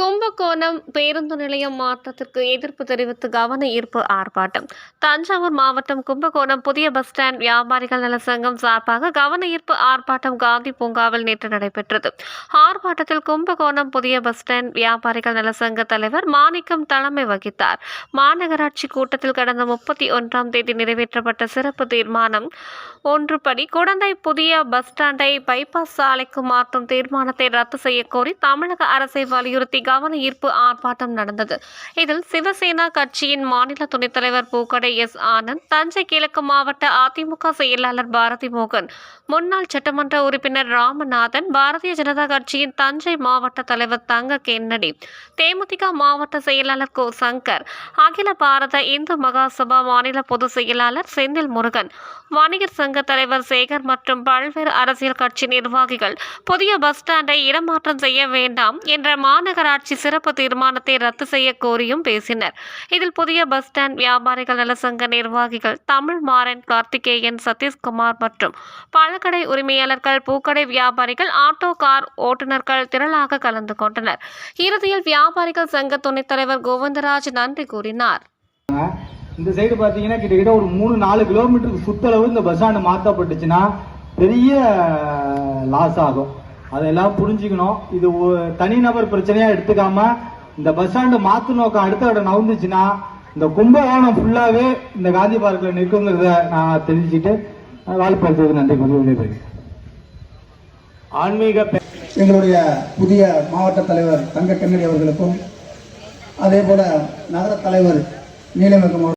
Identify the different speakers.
Speaker 1: கும்பகோணம் பேருந்து நிலையம் மாற்றத்திற்கு எதிர்ப்பு தெரிவித்து கவன ஈர்ப்பு ஆர்ப்பாட்டம். தஞ்சாவூர் மாவட்டம் கும்பகோணம் புதிய பஸ் ஸ்டாண்ட் வியாபாரிகள் நல சங்கம் சார்பாக கவன ஈர்ப்பு ஆர்ப்பாட்டம் காந்தி பூங்காவில் நேற்று நடைபெற்றது. ஆர்ப்பாட்டத்தில் கும்பகோணம் புதிய பஸ் ஸ்டாண்ட் வியாபாரிகள் நல சங்க தலைவர் மாணிக்கம் தலைமை வகித்தார். மாநகராட்சி கூட்டத்தில் கடந்த முப்பத்தி ஒன்றாம் தேதி நிறைவேற்றப்பட்ட சிறப்பு தீர்மானம் ஒன்றுபடி குடந்தை புதிய பஸ் ஸ்டாண்டை பைபாஸ் சாலைக்கு மாற்றும் தீர்மானத்தை ரத்து செய்யக்கோரி தமிழக அரசை வலியுறுத்தி கவன ஈர்ப்பு ஆர்ப்பாட்டம் நடந்தது. இதில் சிவசேனா கட்சியின் மாநில துணைத் தலைவர் பூக்கடை எஸ். ஆனந்த் தஞ்சை கிழக்கு மாவட்ட அதிமுக செயலாளர் பாரதி மோகன் முன்னாள் சட்டமன்ற உறுப்பினர் ராமநாதன் பாரதிய ஜனதா கட்சியின் தஞ்சை மாவட்ட தலைவர் தங்க கென்னடி தேமுதிக மாவட்ட செயலாளர் கோ. சங்கர் அகில பாரத இந்து மகாசபா மாநில பொதுச் செயலாளர் செந்தில் முருகன் வணிகர் சங்க தலைவர் சேகர் மற்றும் பல்வேறு அரசியல் கட்சி நிர்வாகிகள் புதிய பஸ் ஸ்டாண்டை இடமாற்றம் செய்ய வேண்டாம் என்ற மாநகராட்சி நகராட்சி சிறப்பு தீர்மானத்தை ரத்து செய்ய கோரியும் பேசினர். இதில் புதிய பஸ் ஸ்டாண்ட் வியாபாரிகள் நலசங்க நிர்வாகிகள் தமிழ் மாறன் கார்த்திகேயன் சதீஷ்குமார் மற்றும் பழக்கடை உரிமையாளர்கள் பூக்கடை வியாபாரிகள் ஆட்டோ கார் ஓட்டுநர்கள் திரளாக கலந்து கொண்டனர். இறுதியில் வியாபாரிகள் சங்க துணைத் தலைவர் கோவிந்தராஜ் நன்றி கூறினார்.
Speaker 2: இந்த சைடு பாத்தீங்கன்னா கிட்டத்தட்ட ஒரு மூணு நாலு கிலோமீட்டருக்கு சுத்தளவு இந்த பஸ் ஸ்டாண்டு மாற்றப்பட்டுச்சுன்னா பெரிய லாஸ் ஆகும். அதெல்லாம் புரிஞ்சுக்கணும். இது தனிநபர் பிரச்சனையா எடுத்துக்காம இந்த பஸ் ஸ்டாண்டு மாத்து நோக்கம் அடுத்த இடம் நவுந்துச்சுன்னா இந்த கும்பகோணம் ஃபுல்லாவே இந்த காந்தி பார்க்ல நிற்குங்கிறத நான் தெரிஞ்சுக்கிட்டு வாழ்ப்படுத்துவது நன்றி கூறி ஆன்மீக
Speaker 3: எங்களுடைய புதிய மாவட்ட தலைவர் தங்க கண்ணடி அவர்களுக்கும் அதே போல நகர தலைவர் நீலமேகம் அவர்கள்